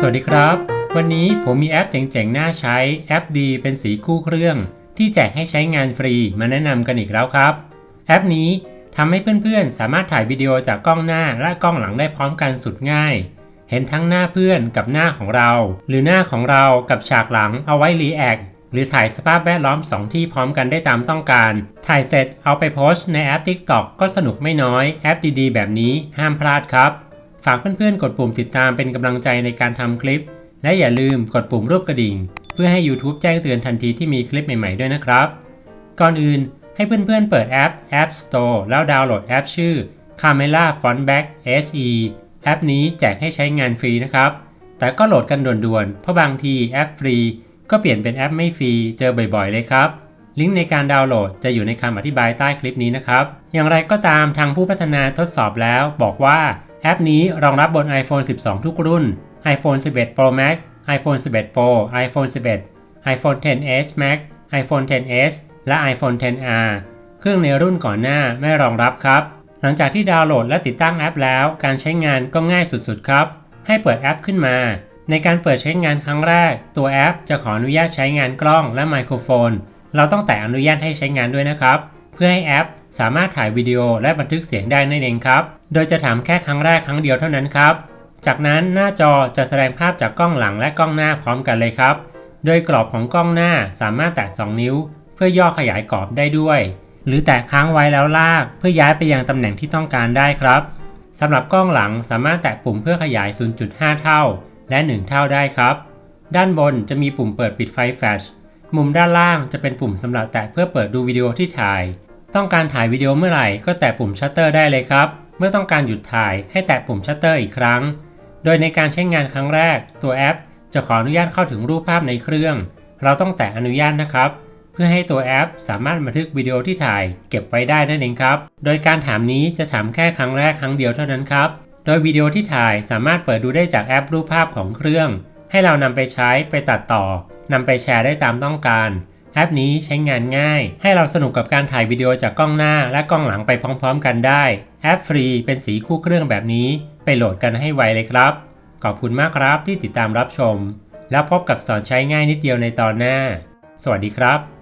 สวัสดีครับ วันนี้ผมมีแอปเจ๋งๆ น่าใช้แอปดีเป็นสีคู่เครื่อง ที่แจกให้ใช้งานฟรีมาแนะนำกันอีกแล้วครับ แอปนี้ทำให้เพื่อนๆ สามารถถ่ายวิดีโอจากกล้องหน้าและกล้องหลังได้พร้อมกันสุดง่าย เห็นทั้งหน้าเพื่อนกับหน้าของเรา หรือหน้าของเรากับฉากหลังเอาไว้รีแอคหรือถ่ายสภาพแวดล้อม 2 ที่พร้อมกันได้ตามต้องการ ถ่ายเสร็จเอาไปโพสต์ในแอป TikTok ก็สนุกไม่น้อยแอปดีๆ แบบนี้ห้ามพลาดครับ ฝากเพื่อนๆ กดปุ่มติดตามเป็นกำลังใจในการทำคลิป และอย่าลืมกดปุ่มรูปกระดิ่ง เพื่อให้ YouTube แจ้งเตือนทันทีที่มีคลิปใหม่ๆด้วยนะครับ ก่อนอื่นให้เพื่อนๆ เปิดแอป App Store แล้วดาวน์โหลดแอปชื่อ Camera Frontback SE แอปนี้แจกให้ใช้งานฟรีนะครับ แต่ก็โหลดกันด่วนๆ เพราะบางทีแอปฟรี ก็เปลี่ยนเป็นแอปไม่ฟรีเจอบ่อยๆ เลยครับ ลิงก์ในการดาวน์โหลดจะอยู่ในคำอธิบายใต้คลิปนี้นะครับ อย่างไรก็ตามทางผู้พัฒนาทดสอบแล้วบอกว่า แอปนี้รองรับบน iPhone 12 ทุกรุ่น iPhone 11 Pro Max iPhone 11 Pro iPhone 11 iPhone 10s Max iPhone 10s และ iPhone 10r เครื่องในรุ่นก่อนหน้าไม่รองรับครับ หลังจากที่ดาวน์โหลดและติดตั้งแอปแล้ว การใช้งานก็ง่ายสุดๆครับ ให้เปิดแอปขึ้นมา ในการเปิดใช้งานครั้งแรก ตัวแอปจะขออนุญาตใช้งานกล้องและไมโครโฟน เราต้องแตะอนุญาตให้ใช้งานด้วยนะครับ เพื่อให้แอป สามารถถ่ายวิดีโอและบันทึกเสียงได้นั่นเองครับ โดยจะถามแค่ครั้งแรกครั้งเดียวเท่านั้นครับ จากนั้นหน้าจอจะแสดงภาพจากกล้องหลังและกล้องหน้าพร้อมกันเลยครับ โดยกรอบของกล้องหน้าสามารถแตะ 2 นิ้ว เพื่อย่อขยายกรอบได้ด้วย หรือแตะค้างไว้แล้วลาก เพื่อย้ายไปยังตำแหน่งที่ต้องการได้ครับสำหรับกล้องหลังสามารถแตะปุ่มเพื่อขยาย 0.5 เท่า และ 1 เท่าได้ครับ ด้านบนจะมีปุ่มเปิดปิดไฟแฟลช มุมด้านล่างจะเป็นปุ่มสำหรับแตะเพื่อเปิดดูวิดีโอที่ถ่าย ต้องการถ่ายวิดีโอเมื่อไหร่ก็แตะปุ่มชัตเตอร์ได้เลยครับ เมื่อต้องการหยุดถ่ายให้แตะปุ่มชัตเตอร์อีกครั้ง โดยในการใช้งานครั้งแรก ตัวแอป จะขออนุญาตเข้าถึงรูปภาพในเครื่อง เราต้องแตะอนุญาตนะครับ เพื่อให้ตัวแอปสามารถบันทึกวิดีโอที่ถ่าย เก็บไว้ได้นั่นเองครับ โดยการถามนี้จะถามแค่ครั้งแรกครั้งเดียวเท่านั้นครับ โดยวิดีโอที่ถ่ายสามารถเปิดดูได้จากแอปรูปภาพของเครื่อง ให้เรานำไปใช้ไปตัดต่อนำไปแชร์ได้ตามต้องการ แอปนี้ใช้งานง่าย ให้เราสนุกกับการถ่ายวิดีโอจากกล้องหน้าและกล้องหลังไปพร้อมๆ กันได้ แอปฟรีเป็นสีคู่เครื่องแบบนี้ ไปโหลดกันให้ไวเลยครับ ขอบคุณมากครับที่ติดตามรับชม แล้วพบกับสอนใช้ง่ายนิดเดียวในตอนหน้า สวัสดีครับ